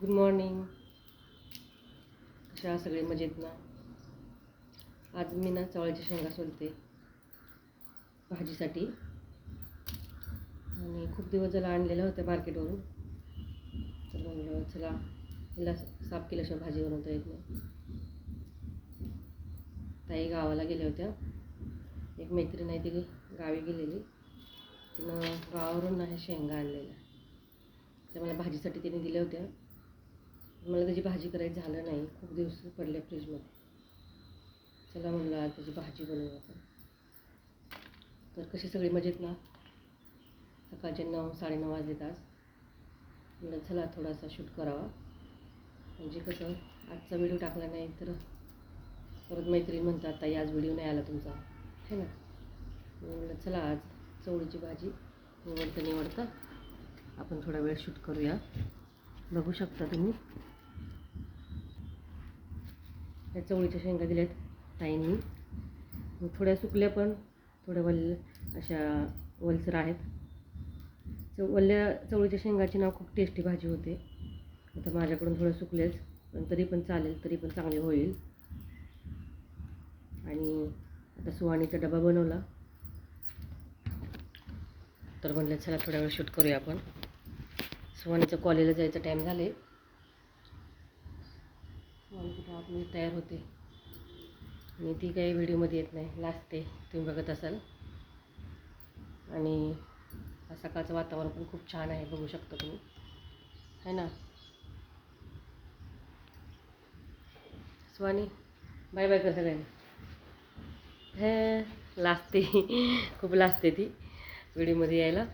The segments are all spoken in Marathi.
गुड मॉर्निंग कशा सगळे? मजेत ना? आज मी ना चवळ्याच्या शेंगा सोलते. भाजीसाठी. आणि खूप दिवस झाला आणलेल्या होत्या मार्केटवरून. तर म्हणलं चला हिला साफ केल्याशिवाय भाजी बनवता येत नाही. ताई गावाला गेल्या होत्या. एक मैत्रीण आहे ती गावी गेलेली. तिनं गावावरून ना ह्या शेंगा आणलेल्या. त्या मला भाजीसाठी तिने दिल्या होत्या. मला त्याची भाजी करायची झालं नाही. खूप दिवस पडले फ्रीजमध्ये. चला म्हणलं आज त्याची भाजी बनवू आपण. तर कशी सगळी मजेत ना? सकाळचे नऊ साडेनऊ वाजलेत आज. म्हणलं चला थोडासा शूट करावा. म्हणजे कसं आजचा व्हिडिओ टाकला नाही तर परत मैत्रीण म्हणतात ताई आज व्हिडिओ नाही आला तुमचा. है ना? म्हणलं चला आज चवळीची भाजी निवडता निवडता आपण थोडा वेळ शूट करूया. बघू शकता तुम्ही. या चवळीच्या शेंगा दिल्यात ताईंनी. मग थोड्या सुकल्या पण थोड्या वल अशा वलसर आहेत. चव वल्ल्या चवळीच्या शेंगाची नाव खूप टेस्टी भाजी होते. आता माझ्याकडून थोडं सुकलेच पण तरी पण चालेल तरी पण चांगली होईल. आणि आता सुहाणीचा डबा बनवला. तर म्हणलं चला थोड्या वेळ शूट करूया आपण. सुहाणीचं कॉलेजला जायचं टाईम झाले सुहाणी आतमध्ये तयार होते. आणि ती काही व्हिडिओमध्ये येत नाही. लाजते तुम्ही बघत असाल. आणि सकाळचं वातावरण पण खूप छान आहे. बघू शकता तुम्ही. है ना? स्वानी बाय बाय कर सगळ्यांनी. हे लाजते खूप लाजते ती व्हिडिओमध्ये यायला.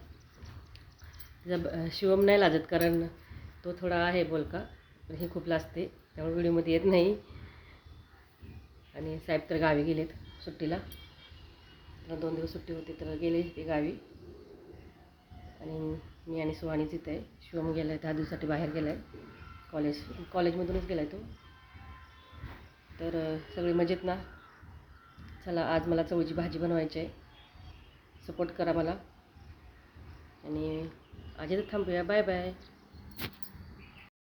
जब शिवम नाही लाजत कारण तो थोडा आहे बोलका. पण ही खूप लाजते त्यामुळे व्हिडिओमध्ये येत नाही. आणि साहेब तर गावी गेलेत सुट्टीला. तर दोन दिवस सुट्टी होती तर गेले ते गावी. आणि मी आणि सुहानीच इथं आहे शिवम गेला आहे दहा दिवसासाठी बाहेर गेला आहे कॉलेज कॉलेजमधूनच गेला आहे तो. तर सगळी मजेत ना? चला आज मला चवळीची भाजी बनवायची आहे. सपोर्ट करा मला. आणि आज थांबूया. Bye bye.